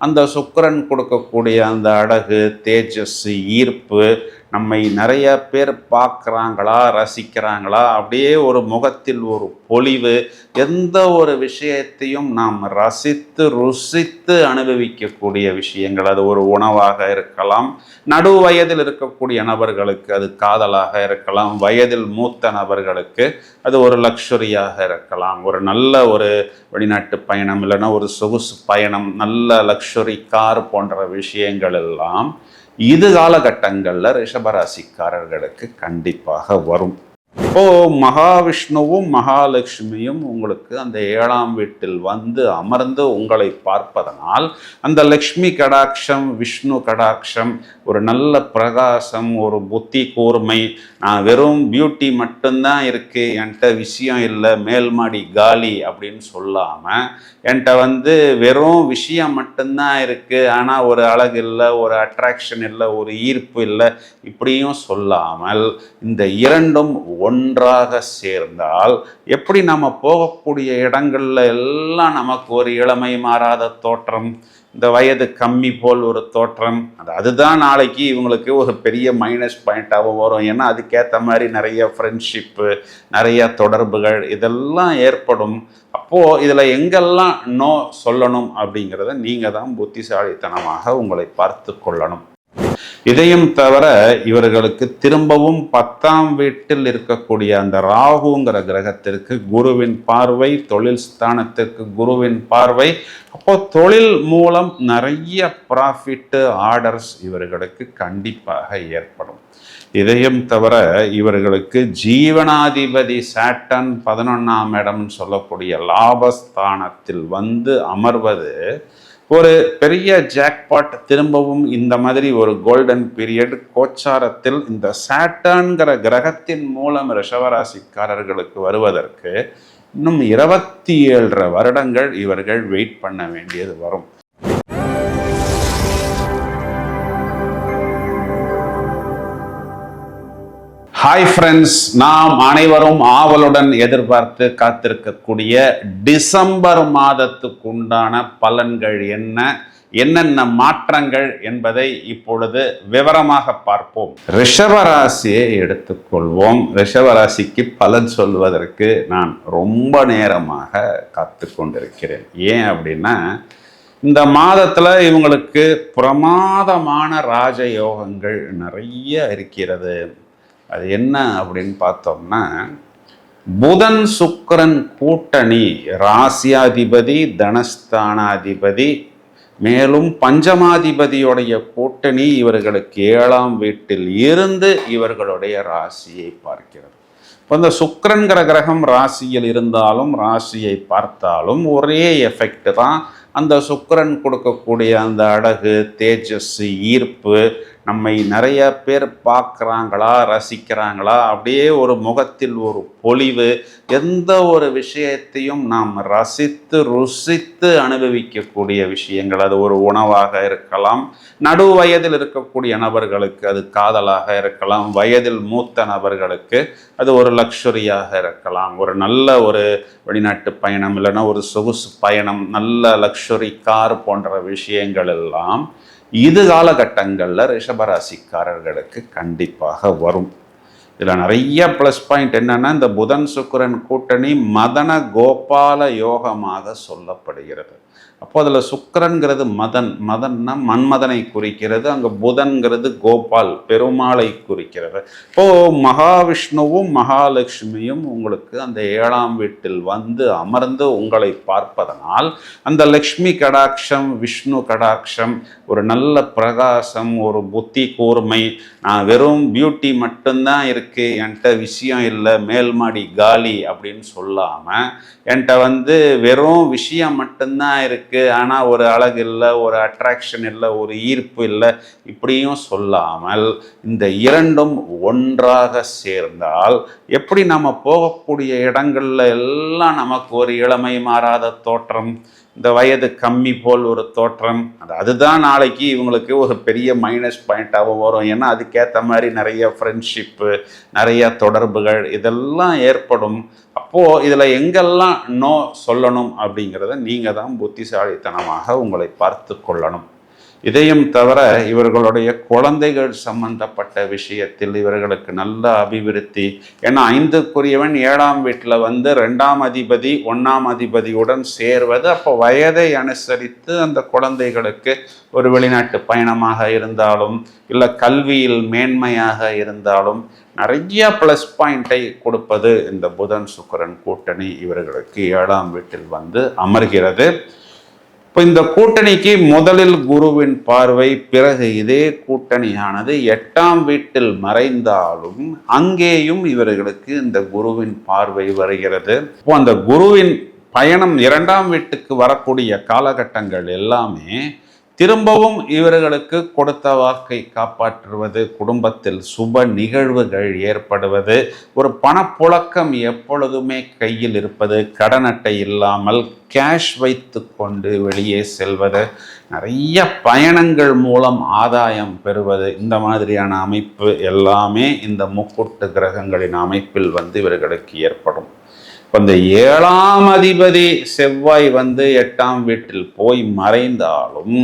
அந்த சுக்கரன் கொடுக்கக்கூடிய அந்த அழகு தேஜஸ் ஈர்ப்பு நம்மை நிறைய பேர் பார்க்குறாங்களா ரசிக்கிறாங்களா? அப்படியே ஒரு முகத்தில் ஒரு பொலிவு எந்த ஒரு விஷயத்தையும் நாம் ரசித்து ருசித்து அனுபவிக்கக்கூடிய விஷயங்கள். அது ஒரு உணவாக இருக்கலாம். நடு வயதில் இருக்கக்கூடிய நபர்களுக்கு அது காதலாக இருக்கலாம். வயதில் மூத்த நபர்களுக்கு அது ஒரு லக்ஸுரியாக இருக்கலாம். ஒரு நல்ல ஒரு வெளிநாட்டு பயணம் இல்லைன்னா ஒரு சொகுசு பயணம் நல்ல லக்ஸுரி கார் போன்ற விஷயங்கள் எல்லாம் இது காலகட்டங்களில் ரிஷபராசிக்காரர்களுக்கு கண்டிப்பாக வரும். இப்போ மகாவிஷ்ணுவும் மகாலட்சுமியும் உங்களுக்கு அந்த ஏழாம் வீட்டில் வந்து அமர்ந்து உங்களை பார்ப்பதனால் அந்த லக்ஷ்மி கடாட்சம் விஷ்ணு கடாட்சம் ஒரு நல்ல பிரகாசம் ஒரு புத்தி கூர்மை நான் வெறும் பியூட்டி மட்டும்தான் இருக்கு என்கிட்ட விஷயம் இல்லை மேல்மாடி காலி அப்படின்னு சொல்லாமல் என்கிட்ட வந்து வெறும் விஷயம் மட்டும்தான் இருக்கு ஆனால் ஒரு அழகு இல்லை ஒரு அட்ராக்ஷன் இல்லை ஒரு ஈர்ப்பு இல்லை இப்படியும் சொல்லாமல் இந்த இரண்டும் ஒன்றாக சேர்ந்தால் எப்படி நம்ம போகக்கூடிய இடங்கள்ல எல்லாம் நமக்கு ஒரு இளமை மாறாத தோற்றம் இந்த வயது கம்மி போல் ஒரு தோற்றம் அது அதுதான் நாளைக்கு இவங்களுக்கு ஒரு பெரிய மைனஸ் பாயிண்ட்டாகவும் வரும். ஏன்னா அதுக்கேற்ற மாதிரி நிறைய ஃப்ரெண்ட்ஷிப்பு நிறைய தொடர்புகள் இதெல்லாம் ஏற்படும். அப்போது இதில் எங்கெல்லாம் நோ சொல்லணும் அப்படிங்கிறத நீங்கள் தான் புத்திசாலித்தனமாக உங்களை பார்த்து கொள்ளணும். இதையும் தவிர இவர்களுக்கு திரும்பவும் பத்தாம் வீட்டில் இருக்கக்கூடிய அந்த ராகுங்கிற கிரகத்திற்கு குருவின் பார்வை தொழில் ஸ்தானத்திற்கு குருவின் பார்வை. அப்போ தொழில் மூலம் நிறைய ப்ராஃபிட்டு ஆர்டர்ஸ் இவர்களுக்கு கண்டிப்பாக ஏற்படும். இதையும் தவிர இவர்களுக்கு ஜீவனாதிபதி சாட்டன் பதினொன்றாம் இடம்னு சொல்லக்கூடிய லாபஸ்தானத்தில் வந்து அமர்வது ஒரு பெரிய ஜாக்பாட் திரும்பவும் இந்த மாதிரி ஒரு கோல்டன் பீரியட் கோச்சாரத்தில் இந்த சாட்டான்கிற கிரகத்தின் மூலம் ரிஷவராசிக்காரர்களுக்கு வருவதற்கு இன்னும் இருபத்தி ஏழரை வருடங்கள் இவர்கள் வெயிட் பண்ண வேண்டியது வரும். ஹாய் ஃப்ரெண்ட்ஸ் நாம் அனைவரும் ஆவலுடன் எதிர்பார்த்து காத்திருக்கக்கூடிய டிசம்பர் மாதத்துக்கு உண்டான பலன்கள் என்ன? என்னென்ன மாற்றங்கள் என்பதை இப்பொழுது விவரமாக பார்ப்போம். ரிஷபராசியை எடுத்துக்கொள்வோம். ரிஷபராசிக்கு பலன் சொல்வதற்கு நான் ரொம்ப நேரமாக காத்து கொண்டிருக்கிறேன் ஏன் அப்படின்னா இந்த மாதத்தில் இவங்களுக்கு பிரமாதமான ராஜயோகங்கள் நிறைய இருக்கிறது. அது என்ன அப்படின்னு பார்த்தோம்னா புதன் சுக்கரன் கூட்டணி ராசியாதிபதி தனஸ்தானாதிபதி மேலும் பஞ்சமாதிபதியுடைய கூட்டணி இவர்களுக்கு ஏழாம் வீட்டில் இருந்து இவர்களுடைய ராசியை பார்க்கிறது. இப்போ இந்த சுக்கிரன்கிற கிரகம் ராசியில் இருந்தாலும் ராசியை பார்த்தாலும் ஒரே எஃபெக்ட் தான் அந்த சுக்கிரன் கொடுக்கக்கூடிய அந்த அழகு தேஜஸ் ஈர்ப்பு நம்மை நிறைய பேர் பார்க்குறாங்களா ரசிக்கிறாங்களா? அப்படியே ஒரு முகத்தில் ஒரு பொலிவு எந்த ஒரு விஷயத்தையும் நாம் ரசித்து ருசித்து அனுபவிக்கக்கூடிய விஷயங்கள். அது ஒரு உணவாக இருக்கலாம். நடு வயதில் இருக்கக்கூடிய நபர்களுக்கு அது காதலாக இருக்கலாம். வயதில் மூத்த நபர்களுக்கு அது ஒரு லக்ஸுரியாக இருக்கலாம். ஒரு நல்ல ஒரு வெளிநாட்டு பயணம் இல்லைன்னா ஒரு சொகுசு பயணம் நல்ல லக்ஸுரி கார் போன்ற விஷயங்கள் எல்லாம் இது காலகட்டங்களில் ரிஷபராசிக்காரர்களுக்கு கண்டிப்பாக வரும். இதில் நிறைய ப்ளஸ் பாயிண்ட் என்னென்னா இந்த புதன் சுக்கிரன் கூட்டணி மதன கோபால யோகமாக சொல்லப்படுகிறது. அப்போ அதில் சுக்கிரன்கிறது மதன். மதன்னா மன்மதனை குறிக்கிறது. அங்கே புதன்கிறது கோபால் பெருமாளை குறிக்கிறது. இப்போது மகாவிஷ்ணுவும் மகாலட்சுமியும் உங்களுக்கு அந்த ஏழாம் வீட்டில் வந்து அமர்ந்து உங்களை பார்ப்பதனால் அந்த லக்ஷ்மி கடாட்சம் விஷ்ணு கடாட்சம் ஒரு நல்ல பிரகாசம் ஒரு புத்தி கூர்மை நான் வெறும் பியூட்டி மட்டும்தான் இருக்குது என்கிட்ட விஷயம் இல்லை மேல்மாடி காலி அப்படின்னு சொல்லாமல் என்கிட்ட வந்து வெறும் விஷயம் மட்டும்தான் இருக்கு. ஆனால் ஒரு அழகு இல்லை ஒரு அட்ராக்ஷன் இல்லை ஒரு ஈர்ப்பு இல்லை இப்படியும் சொல்லாமல் இந்த இரண்டும் ஒன்றாக சேர்ந்தால் எப்படி நம்ம போகக்கூடிய இடங்கள்ல எல்லாம் நமக்கு ஒரு இளமை மாறாத தோற்றம் இந்த வயது கம்மி போல் ஒரு தோற்றம் அது அதுதான் நாளைக்கு இவங்களுக்கு ஒரு பெரிய மைனஸ் பாயிண்ட்டாகவும் வரும். ஏன்னா அதுக்கேற்ற மாதிரி நிறைய ஃப்ரெண்ட்ஷிப்பு நிறைய தொடர்புகள் இதெல்லாம் ஏற்படும். அப்போது இதில் எங்கெல்லாம் நோ சொல்லணும் அப்படிங்கிறத நீங்கள் தான் புத்திசாலித்தனமாக உங்களை பார்த்து கொள்ளணும். இதையும் தவிர இவர்களுடைய குழந்தைகள் சம்பந்தப்பட்ட விஷயத்தில் இவர்களுக்கு நல்ல அபிவிருத்தி. ஏன்னா ஐந்துக்குரியவன் ஏழாம் வீட்டில் வந்து ரெண்டாம் அதிபதி ஒன்றாம் அதிபதியுடன் சேர்வது அப்போ வயதை அனுசரித்து அந்த குழந்தைகளுக்கு ஒரு வெளிநாட்டு பயணமாக இருந்தாலும் இல்லை கல்வியில் மேன்மையாக இருந்தாலும் நிறைய ப்ளஸ் பாயிண்டை கொடுப்பது இந்த புதன் சுக்கரன் கூட்டணி இவர்களுக்கு ஏழாம் வீட்டில் வந்து அமர்கிறது. இப்போ இந்த கூட்டணிக்கு முதலில் குருவின் பார்வை பிறகு இதே கூட்டணியானது எட்டாம் வீட்டில் மறைந்தாலும் அங்கேயும் இவர்களுக்கு இந்த குருவின் பார்வை வருகிறது. இப்போ அந்த குருவின் பயணம் இரண்டாம் வீட்டுக்கு வரக்கூடிய காலகட்டங்கள் எல்லாமே திரும்பவும் இவர்களுக்கு கொடுத்த வாக்கை காப்பாற்றுவது குடும்பத்தில் சுப நிகழ்வுகள் ஏற்படுவது ஒரு பணப்புழக்கம் எப்பொழுதுமே கையில் இருப்பது கடன் அட்டை இல்லாமல் கேஷ் வைத்து கொண்டு வெளியே செல்வது நிறைய பயணங்கள் மூலம் ஆதாயம் பெறுவது இந்த மாதிரியான அமைப்பு எல்லாமே இந்த முக்கூட்டு கிரகங்களின் அமைப்பில் வந்து இவர்களுக்கு ஏற்படும். இப்போ இந்த ஏழாம் அதிபதி செவ்வாய் வந்து எட்டாம் வீட்டில் போய் மறைந்தாலும்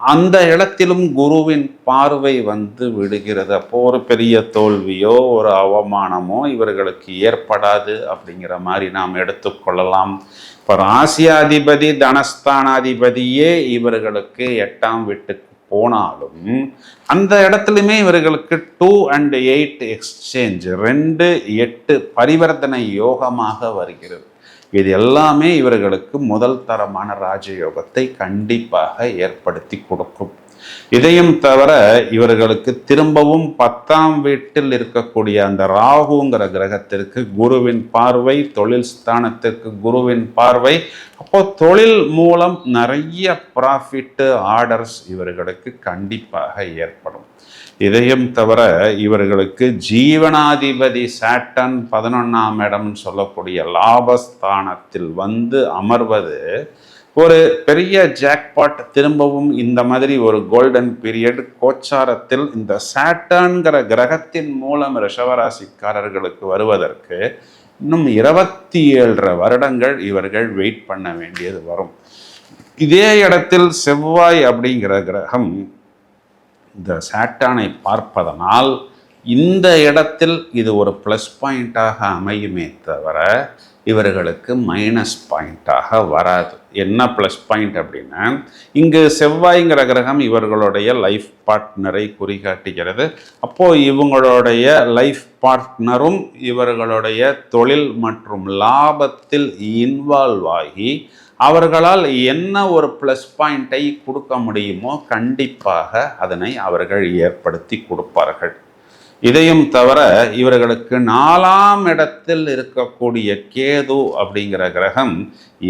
அந்த இடத்திலும் குருவின் பார்வை வந்து விடுகிறது. அப்போ ஒரு பெரிய தோல்வியோ ஒரு அவமானமோ இவர்களுக்கு ஏற்படாது அப்படிங்கிற மாதிரி நாம் எடுத்துக்கொள்ளலாம். இப்போ ராசியாதிபதி தனஸ்தானாதிபதியே இவர்களுக்கு எட்டாம் வீட்டுக்கு போனாலும் அந்த இடத்துலையுமே இவர்களுக்கு டூ அண்ட் எயிட் எக்ஸ்சேஞ்ச் ரெண்டு எட்டு பரிவர்த்தனை யோகமாக வருகிறது. இது எல்லாமே இவர்களுக்கு முதல் தரமான ராஜயோகத்தை கண்டிப்பாக ஏற்படுத்தி கொடுக்கும். இதையும் தவிர இவர்களுக்கு திரும்பவும் பத்தாம் வீட்டில் இருக்கக்கூடிய அந்த ராகுங்கிற கிரகத்திற்கு குருவின் பார்வை தொழில் ஸ்தானத்திற்கு குருவின் பார்வை அப்போ தொழில் மூலம் நிறைய ப்ராஃபிட்டு ஆர்டர்ஸ் இவர்களுக்கு கண்டிப்பாக ஏற்படும். இதையும் தவிர இவர்களுக்கு ஜீவனாதிபதி சாட்டன் பதினொன்றாம் இடம்னு சொல்லக்கூடிய லாபஸ்தானத்தில் வந்து அமர்வது ஒரு பெரிய ஜாக்பாட் திரும்பவும் இந்த மாதிரி ஒரு கோல்டன் பீரியட் கோச்சாரத்தில் இந்த சாட்டன்கிற கிரகத்தின் மூலம் ரிஷவராசிக்காரர்களுக்கு வருவதற்கு இன்னும் இருபத்தி ஏழரை வருடங்கள் இவர்கள் வெயிட் பண்ண வேண்டியது வரும். இதே இடத்தில் செவ்வாய் அப்படிங்கிற கிரகம் இந்த சாட்டானை பார்ப்பதனால் இந்த இடத்தில் இது ஒரு ப்ளஸ் பாயிண்ட்டாக அமையுமே தவிர இவர்களுக்கு மைனஸ் பாயிண்ட்டாக வராது. என்ன ப்ளஸ் பாயிண்ட் அப்படின்னா இங்கு செவ்வாய்ங்கிற கிரகம் இவர்களுடைய லைஃப் பார்ட்னரை குறிகாட்டுகிறது. அப்போது இவங்களுடைய லைஃப் பார்ட்னரும் இவர்களுடைய தொழில் மற்றும் லாபத்தில் இன்வால்வ் ஆகி அவர்களால் என்ன ஒரு ப்ளஸ் பாயிண்ட்டை கொடுக்க முடியுமோ கண்டிப்பாக அதனை அவர்கள் ஏற்படுத்தி கொடுப்பார்கள். இதையும் தவிர இவர்களுக்கு நாலாம் இடத்தில் இருக்கக்கூடிய கேது அப்படிங்கிற கிரகம்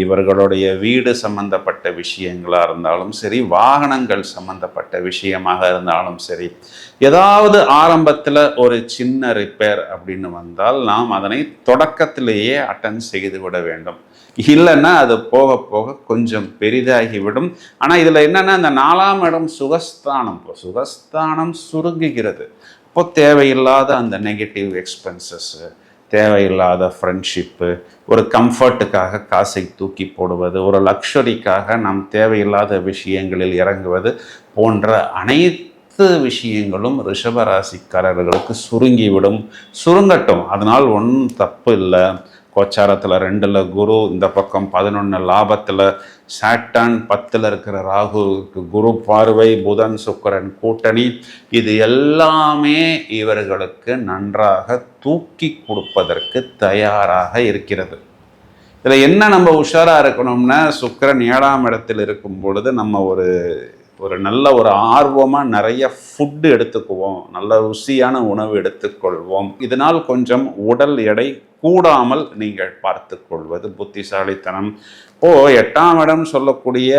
இவர்களுடைய வீடு சம்பந்தப்பட்ட விஷயங்களாக இருந்தாலும் சரி வாகனங்கள் சம்பந்தப்பட்ட விஷயமாக இருந்தாலும் சரி ஏதாவது ஆரம்பத்தில் ஒரு சின்ன ரிப்பேர் அப்படின்னு வந்தால் நாம் அதனை தொடக்கத்திலேயே அட்டன் செய்து விட வேண்டும். இல்லைன்னா அது போக போக கொஞ்சம் பெரிதாகிவிடும். ஆனால் இதில் என்னென்னா இந்த நாலாம் இடம் சுகஸ்தானம். இப்போ சுகஸ்தானம் சுருங்குகிறது. இப்போ தேவையில்லாத அந்த நெகட்டிவ் எக்ஸ்பென்சஸ்ஸு தேவையில்லாத ஃப்ரெண்ட்ஷிப்பு ஒரு கம்ஃபர்ட்டுக்காக காசை தூக்கி போடுவது ஒரு லக்ஷரிக்காக நாம் தேவையில்லாத விஷயங்களில் இறங்குவது போன்ற அனைத்து விஷயங்களும் ரிஷபராசிக்காரர்களுக்கு சுருங்கிவிடும் சுருங்கட்டும். அதனால் ஒன்றும் தப்பு இல்லை. கோச்சாரத்தில் ரெண்டில் குரு இந்த பக்கம் பதினொன்று லாபத்தில் சாட்டான் பத்தில் இருக்கிற ராகுவுக்கு குரு பார்வை புதன் சுக்கரன் கூட்டணி. இது எல்லாமே இவர்களுக்கு நன்றாக தூக்கி கொடுப்பதற்கு தயாராக இருக்கிறது. இதில் என்ன நம்ம உஷாராக இருக்கணும்னா சுக்கரன் ஏழாம் இடத்தில் இருக்கும் பொழுது நம்ம ஒரு ஒரு நல்ல ஒரு ஆர்வமாக நிறைய ஃபுட்டு எடுத்துக்குவோம். நல்ல ருசியான உணவு எடுத்துக்கொள்வோம். இதனால் கொஞ்சம் உடல் எடை கூடாமல் நீங்கள் பார்த்து கொள்வது புத்திசாலித்தனம். இப்போ எட்டாம் இடம் சொல்லக்கூடிய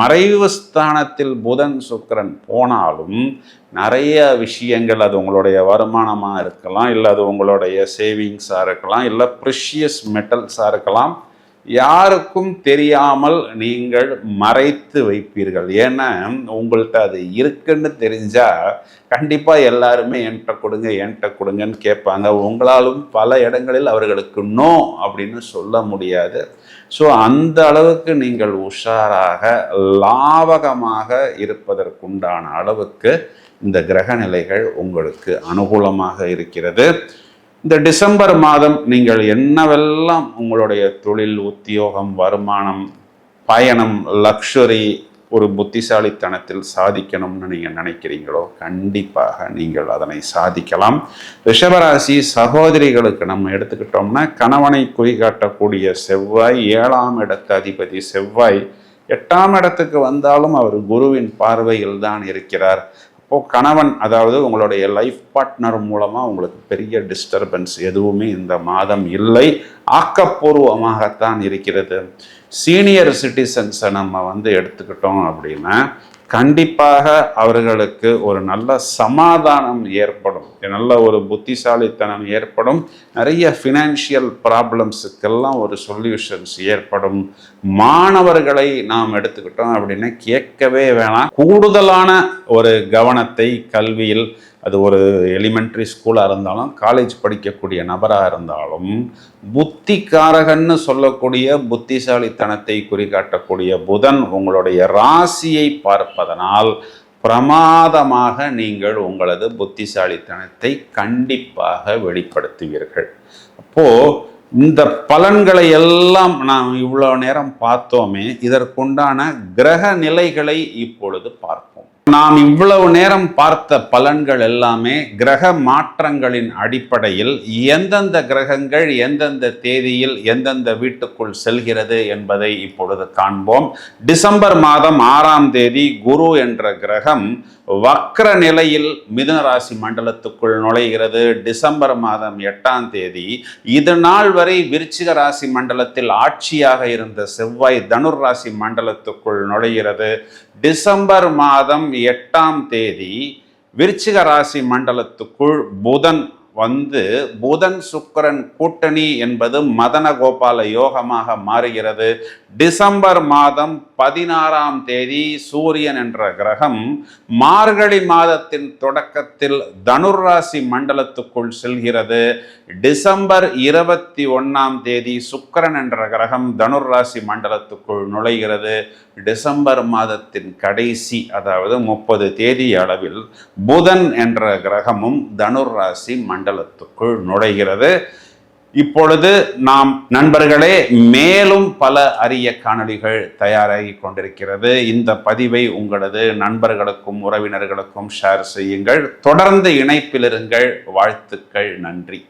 மறைவு ஸ்தானத்தில் புதன் சுக்கரன் போனாலும் நிறைய விஷயங்கள் அது உங்களுடைய வருமானமாக இருக்கலாம் இல்லை அது உங்களுடைய சேவிங்ஸாக இருக்கலாம் இல்லை ப்ரிஷியஸ் மெட்டல்ஸாக இருக்கலாம். யாருக்கும் தெரியாமல் நீங்கள் மறைத்து வைப்பீர்கள். ஏன்னா உங்கள்கிட்ட அது இருக்குன்னு தெரிஞ்சா கண்டிப்பாக எல்லாருமே என்கிட்ட கொடுங்க என்கிட்ட கொடுங்கன்னு கேட்பாங்க. உங்களாலும் பல இடங்களில் அவர்களுக்கு நோ அப்படின்னு சொல்ல முடியாது. ஸோ அந்த அளவுக்கு நீங்கள் உஷாராக லாவகமாக இருப்பதற்குண்டான அளவுக்கு இந்த கிரக நிலைகள் உங்களுக்கு அனுகூலமாக இருக்கிறது. இந்த டிசம்பர் மாதம் நீங்கள் என்னவெல்லாம் உங்களுடைய தொழில் உத்தியோகம் வருமானம் பயணம் லக்ஷரி ஒரு புத்திசாலித்தனத்தில் சாதிக்கணும்னு நீங்கள் நினைக்கிறீங்களோ கண்டிப்பாக நீங்கள் அதனை சாதிக்கலாம். ரிஷபராசி சகோதரிகளுக்கு நம்ம எடுத்துக்கிட்டோம்னா கணவனை குறிகாட்டக்கூடிய செவ்வாய் ஏழாம் இடத்து அதிபதி செவ்வாய் எட்டாம் இடத்துக்கு வந்தாலும் அவர் குருவின் பார்வையில் தான் இருக்கிறார். இப்போது கணவன் அதாவது உங்களுடைய லைஃப் பார்ட்னர் மூலமாக உங்களுக்கு பெரிய டிஸ்டர்பன்ஸ் எதுவுமே இந்த மாதம் இல்லை. ஆக்கப்பூர்வமாகத்தான் இருக்கிறது. சீனியர் சிட்டிசன்ஸை நம்ம வந்து எடுத்துக்கிட்டோம் அப்படின்னா கண்டிப்பாக அவர்களுக்கு ஒரு நல்ல சமாதானம் ஏற்படும். நல்ல ஒரு புத்திசாலித்தனம் ஏற்படும். நிறைய ஃபினான்ஷியல் ப்ராப்ளம்ஸுக்கெல்லாம் ஒரு சொல்யூஷன்ஸ் ஏற்படும். மாணவர்களை நாம் எடுத்துக்கிட்டோம் அப்படின்னா கேட்கவே வேணாம். கூடுதலான ஒரு கவனத்தை கல்வியில் அது ஒரு எலிமெண்ட்ரி ஸ்கூலாக இருந்தாலும் காலேஜ் படிக்கக்கூடிய நபராக இருந்தாலும் புத்திக்காரகன்னு சொல்லக்கூடிய புத்திசாலித்தனத்தை குறிகாட்டக்கூடிய புதன் உங்களுடைய ராசியை பார்ப்பதனால் பிரமாதமாக நீங்கள் உங்களது புத்திசாலித்தனத்தை கண்டிப்பாக வெளிப்படுத்துவீர்கள். அப்போது இந்த பலன்களை எல்லாம் நாம் இவ்வளோ நேரம் பார்த்தோமே இதற்குண்டான கிரக நிலைகளை இப்பொழுது பார்ப்போம். நாம் இவ்வளவு நேரம் பார்த்த பலன்கள் எல்லாமே கிரக மாற்றங்களின் அடிப்படையில் எந்தெந்த கிரகங்கள் எந்தெந்த தேதியில் எந்தெந்த வீட்டுக்குள் செல்கிறது என்பதை இப்பொழுது காண்போம். டிசம்பர் மாதம் ஆறாம் தேதி குரு என்ற கிரகம் வக்ர நிலையில் மிதுனராசி மண்டலத்துக்குள் நுழைகிறது. டிசம்பர் மாதம் எட்டாம் தேதி இது நாள் வரை விருச்சிக ராசி மண்டலத்தில் ஆட்சியாக இருந்த செவ்வாய் தனுர் ராசி மண்டலத்துக்குள் நுழைகிறது. டிசம்பர் மாதம் எட்டாம் தேதி விருச்சிக ராசி மண்டலத்துக்குள் புதன் வந்து புதன் சுக்கரன் கூட்டணி என்பது மதன கோபால யோகமாக மாறுகிறது. டிசம்பர் மாதம் பதினாறாம் தேதி சூரியன் என்ற கிரகம் மார்கழி மாதத்தின் தொடக்கத்தில் தனுராசி மண்டலத்துக்குள் செல்கிறது. டிசம்பர் இருபத்தி ஒன்றாம் தேதி சுக்கரன் என்ற கிரகம் தனுராசி மண்டலத்துக்குள் நுழைகிறது. டிசம்பர் மாதத்தின் கடைசி அதாவது முப்பது தேதி அளவில் புதன் என்ற கிரகமும் தனுராசி மண்டலத்துக்குள் நுழைகிறது. இப்பொழுது நாம் நண்பர்களே மேலும் பல அரிய காணொளிகள் தயாராகி கொண்டிருக்கிறது. இந்த பதிவை உங்களது நண்பர்களுக்கும் உறவினர்களுக்கும் ஷேர் செய்யுங்கள். தொடர்ந்து இணைப்பில் இருங்கள் வாழ்த்துக்கள் நன்றி.